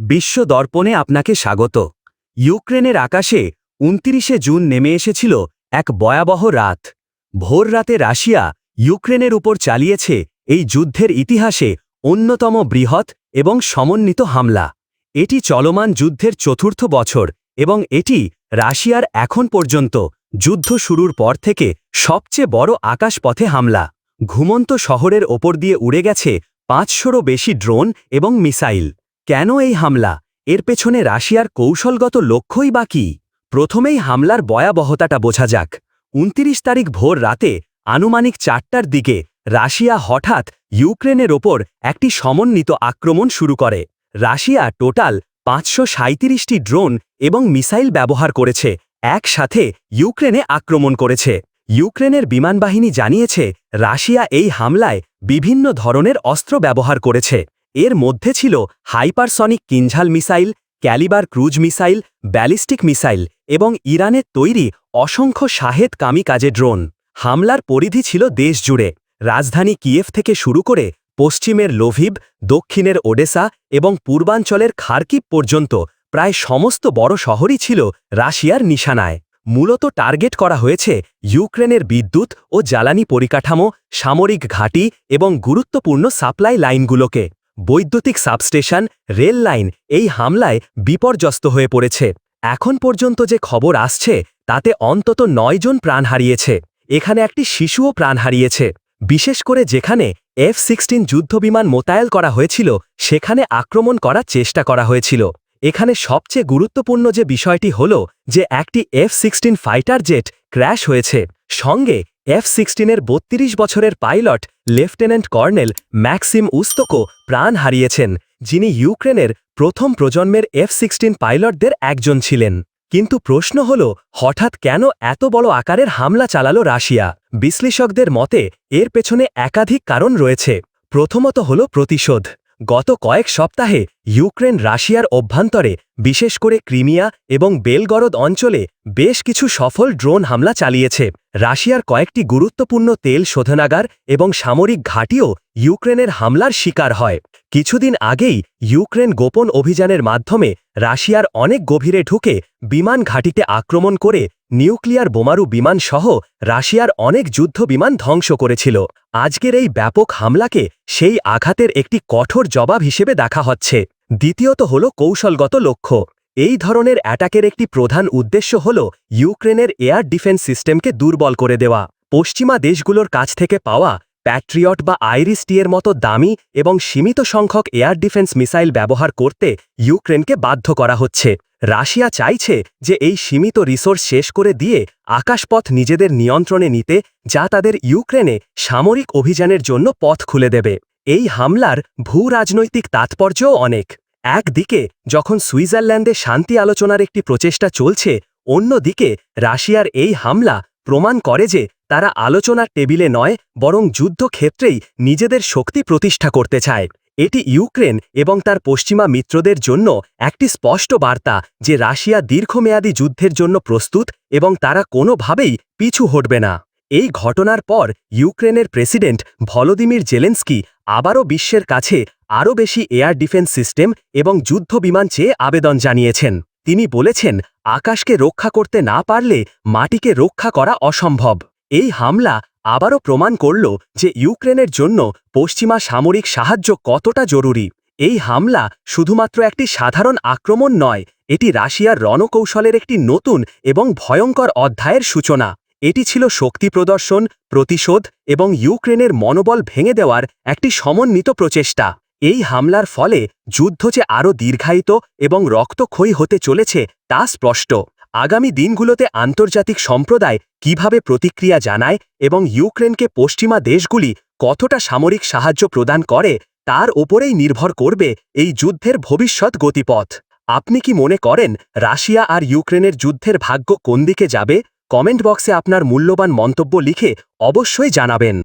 বিশ্ব দর্পণে আপনাকে স্বাগত। ইউক্রেনের আকাশে উনতিরিশে জুন নেমে এসেছিল এক ভয়াবহ রাত। ভোর রাতে রাশিয়া ইউক্রেনের উপর চালিয়েছে এই যুদ্ধের ইতিহাসে অন্যতম বৃহৎ এবং সমন্বিত হামলা। এটি চলমান যুদ্ধের চতুর্থ বছর এবং এটি রাশিয়ার এখন পর্যন্ত যুদ্ধ শুরুর পর থেকে সবচেয়ে বড় আকাশপথে হামলা। ঘুমন্ত শহরের ওপর দিয়ে উড়ে গেছে পাঁচশোরও বেশি ড্রোন এবং মিসাইল। কেন এই হামলা? এর পেছনে রাশিয়ার কৌশলগত লক্ষ্যই বা কী? প্রথমেই হামলার ভয়াবহতাটা বোঝা যাক। উনতিরিশ তারিখ ভোর রাতে আনুমানিক চারটার দিকে রাশিয়া হঠাৎ ইউক্রেনের ওপর একটি সমন্বিত আক্রমণ শুরু করে। রাশিয়া টোটাল পাঁচশো সাঁত্রিশটি ড্রোন এবং মিসাইল ব্যবহার করেছে, একসাথে ইউক্রেনে আক্রমণ করেছে। ইউক্রেনের বিমানবাহিনী জানিয়েছে, রাশিয়া এই হামলায় বিভিন্ন ধরনের অস্ত্র ব্যবহার করেছে। এর মধ্যে ছিল hypersonic Kinzhal missile, Kalibr cruise missile, ballistic missile এবং ইরানের তৈরি অসংখ্য শাহেদ কামিকাজে ড্রোন। হামলার পরিধি ছিল দেশ জুড়ে রাজধানী কিয়েভ থেকে শুরু করে পশ্চিমের লোভিব, দক্ষিণের ওডেসা এবং পূর্বাঞ্চলের খার্কিব পর্যন্ত প্রায় সমস্ত বড় শহরই ছিল রাশিয়ার নিশানায়। মূলত টার্গেট করা হয়েছে ইউক্রেনের বিদ্যুৎ ও জ্বালানি পরিকাঠামো, সামরিক ঘাঁটি এবং গুরুত্বপূর্ণ সাপ্লাই লাইনগুলোকে। বৈদ্যুতিক সাবস্টেশন, রেল লাইন এই হামলায় বিপর্যস্ত হয়ে পড়েছে। এখন পর্যন্ত যে খবর আসছে, তাতে অন্তত নয়জন প্রাণ হারিয়েছে। এখানে একটি শিশুও প্রাণ হারিয়েছে। বিশেষ করে যেখানে এফ সিক্সটিন যুদ্ধবিমান মোতায়েল করা হয়েছিল, সেখানে আক্রমণ করার চেষ্টা করা হয়েছিল। এখানে সবচেয়ে গুরুত্বপূর্ণ যে বিষয়টি হল যে একটি F sixteen fighter jet crash হয়েছে। সঙ্গে এফ সিক্সটিনের বত্রিশ বছরের পাইলট, লেফটেন্যান্ট কর্নেল ম্যাক্সিম উস্তকো প্রাণ হারিয়েছেন, যিনি ইউক্রেনের প্রথম প্রজন্মের এফ সিক্সটিন পাইলটদের একজন ছিলেন। কিন্তু প্রশ্ন হল, হঠাৎ কেন এত বড় আকারের হামলা চালালো রাশিয়া? বিশ্লেষকদের মতে, এর পেছনে একাধিক কারণ রয়েছে। প্রথমত হল প্রতিশোধ। গত কয়েক সপ্তাহে ইউক্রেন রাশিয়ার অভ্যন্তরে, বিশেষ করে ক্রিমিয়া এবং বেলগরদ অঞ্চলে, বেশ কিছু সফল ড্রোন হামলা চালিয়েছে। রাশিয়ার কয়েকটি গুরুত্বপূর্ণ তেল শোধনাগার এবং সামরিক ঘাঁটিও ইউক্রেনের হামলার শিকার হয়। কিছুদিন আগেই ইউক্রেন গোপন অভিযানের মাধ্যমে রাশিয়ার অনেক গভীরে ঢুকে বিমান ঘাঁটিতে আক্রমণ করে নিউক্লিয়ার বোমারু বিমান সহ রাশিয়ার অনেক যুদ্ধ বিমান ধ্বংস করেছিল। আজকের এই ব্যাপক হামলাকে সেই আঘাতের একটি কঠোর জবাব হিসেবে দেখা হচ্ছে। দ্বিতীয়ত হল কৌশলগত লক্ষ্য। এই ধরনের অ্যাটাকের একটি প্রধান উদ্দেশ্য হল ইউক্রেনের এয়ার ডিফেন্স সিস্টেমকে দুর্বল করে দেওয়া। পশ্চিমা দেশগুলোর কাছ থেকে পাওয়া প্যাট্রিয়ট বা আইরিস টি এর মতো দামি এবং সীমিত সংখ্যক এয়ার ডিফেন্স মিসাইল ব্যবহার করতে ইউক্রেনকে বাধ্য করা হচ্ছে। রাশিয়া চাইছে যে এই সীমিত রিসোর্স শেষ করে দিয়ে আকাশপথ নিজেদের নিয়ন্ত্রণে নিতে, যা তাদের ইউক্রেনে সামরিক অভিযানের জন্য পথ খুলে দেবে। এই হামলার ভূ রাজনৈতিক তাৎপর্যও অনেক। একদিকে যখন সুইজারল্যান্ডে শান্তি আলোচনার একটি প্রচেষ্টা চলছে, অন্যদিকে রাশিয়ার এই হামলা প্রমাণ করে যে তারা আলোচনার টেবিলে নয়, বরং যুদ্ধক্ষেত্রেই নিজেদের শক্তি প্রতিষ্ঠা করতে চায়। এটি ইউক্রেন এবং তার পশ্চিমা মিত্রদের জন্য একটি স্পষ্ট বার্তা যে রাশিয়া দীর্ঘমেয়াদী যুদ্ধের জন্য প্রস্তুত এবং তারা কোনোভাবেই পিছু হটবে না। এই ঘটনার পর ইউক্রেনের প্রেসিডেন্ট ভলোদিমির জেলেন্সকি আবারও বিশ্বের কাছে আরও বেশি এয়ার ডিফেন্স সিস্টেম এবং যুদ্ধ বিমান চেয়ে আবেদন জানিয়েছেন। তিনি বলেছেন, আকাশকে রক্ষা করতে না পারলে মাটিকে রক্ষা করা অসম্ভব। এই হামলা আবারও প্রমাণ করল যে ইউক্রেনের জন্য পশ্চিমা সামরিক সাহায্য কতটা জরুরি। এই হামলা শুধুমাত্র একটি সাধারণ আক্রমণ নয়, এটি রাশিয়ার রণকৌশলের একটি নতুন এবং ভয়ঙ্কর অধ্যায়ের সূচনা। এটি ছিল শক্তি প্রদর্শন, প্রতিশোধ এবং ইউক্রেনের মনোবল ভেঙে দেওয়ার একটি সমন্বিত প্রচেষ্টা। এই হামলার ফলে যুদ্ধ যে আরও দীর্ঘায়িত এবং রক্তক্ষয়ী হতে চলেছে তা স্পষ্ট। আগামী দিনগুলোতে আন্তর্জাতিক সম্প্রদায় কীভাবে প্রতিক্রিয়া জানায় এবং ইউক্রেনকে পশ্চিমা দেশগুলি কতটা সামরিক সাহায্য প্রদান করে, তার ওপরেই নির্ভর করবে এই যুদ্ধের ভবিষ্যৎ গতিপথ। আপনি কি মনে করেন রাশিয়া আর ইউক্রেনের যুদ্ধের ভাগ্য কোন দিকে যাবে? কমেন্ট বক্সে আপনার মূল্যবান মন্তব্য লিখে অবশ্যই জানাবেন।